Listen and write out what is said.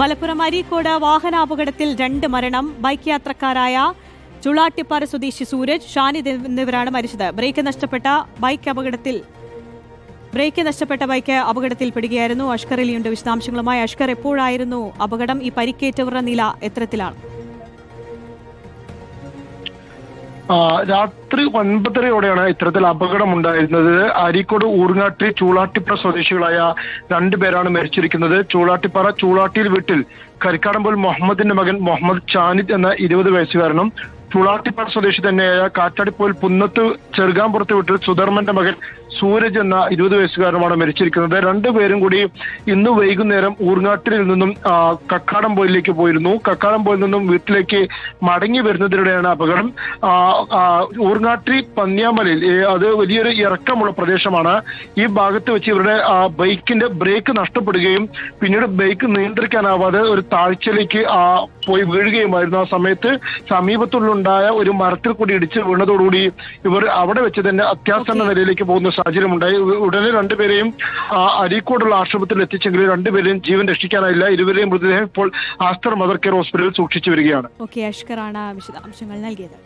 മലപ്പുറം അരീക്കോട് വാഹനാപകടത്തിൽ രണ്ട് മരണം. ബൈക്ക് യാത്രക്കാരായ ചുളാട്ടിപ്പാറ സ്വദേശി സൂരജ് ഷാനിദ് എന്നിവരാണ് മരിച്ചത്. ബ്രേക്ക് നഷ്ടപ്പെട്ട ബൈക്ക് അപകടത്തിൽ ബ്രേക്ക് നഷ്ടപ്പെട്ട ബൈക്ക് അപകടത്തിൽ പെടുകയായിരുന്നു. അഷ്കറിലിയുണ്ട് വിശദാംശങ്ങളുമായി അഷ്കർ എപ്പോഴായിരുന്നു അപകടം? ഈ പരിക്കേറ്റവരുടെ നില എത്തരത്തിലാണ് രാത്രി ഒൻപതരയോടെയാണ് ഇത്തരത്തിൽ അപകടം ഉണ്ടായിരുന്നത് അരീക്കോട് ഊർങ്ങാട്ടി ചൂളാട്ടിപ്പുറ സ്വദേശികളായ രണ്ടുപേരാണ് മരിച്ചിരിക്കുന്നത്. ചൂളാട്ടിപ്പാറ ചൂളാട്ടിയിൽ വീട്ടിൽ കരിക്കാടമ്പോൾ മുഹമ്മദിന്റെ മകൻ മുഹമ്മദ് ചാനിദ് എന്ന ഇരുപത് വയസ്സുകാരനും ചുളാട്ടിപ്പാറ സ്വദേശി തന്നെയായ കാറ്റാടിപ്പോയിൽ പുന്നത്ത് ചെറുകാമ്പുറത്ത് വീട്ടിൽ സുധർമ്മന്റെ മകൻ സൂരജ് എന്ന ഇരുപത് വയസ്സുകാരനുമാണ് മരിച്ചിരിക്കുന്നത്. രണ്ടുപേരും കൂടി ഇന്ന് വൈകുന്നേരം ഊർങ്ങാട്ടിൽ നിന്നും കക്കാടം കക്കാടംപോയിലേക്ക് പോയിരുന്നു. കക്കാടംപോയിൽ നിന്നും വീട്ടിലേക്ക് മടങ്ങി വരുന്നതിനിടെയാണ് അപകടം. ഊർങ്ങാട്ടി പന്ന്യാമലയിൽ അത് വലിയൊരു ഇറക്കമുള്ള പ്രദേശമാണ്. ഈ ഭാഗത്ത് വെച്ച് ഇവരുടെ ബൈക്കിന്റെ ബ്രേക്ക് നഷ്ടപ്പെടുകയും പിന്നീട് ബൈക്ക് നിയന്ത്രിക്കാനാവാതെ ഒരു താഴ്ചയിലേക്ക് പോയി വീഴുകയുമായിരുന്നു. ആ സമയത്ത് സമീപത്തുള്ളുണ്ടായ ഒരു മരത്തിൽ കൂടി ഇടിച്ച് വീണതോടുകൂടി ഇവർ അവിടെ വെച്ച് തന്നെ അത്യാസന്ന നിലയിലേക്ക് പോകുന്ന സാഹചര്യം ഉണ്ടായി. ഉടനെ രണ്ടുപേരെയും അരീക്കോടുള്ള ആശ്രമത്തിൽ എത്തിച്ചെങ്കിലും രണ്ടുപേരെയും ജീവൻ രക്ഷിക്കാനായില്ല. ഇരുവരെയും മൃതദേഹം ഇപ്പോൾ ആസ്തർ മദർ കെയർ ഹോസ്പിറ്റലിൽ സൂക്ഷിച്ചു വരികയാണ്. ഓക്കെ അഷ്കറാണ് വിശദാംശങ്ങൾ നൽകിയത്.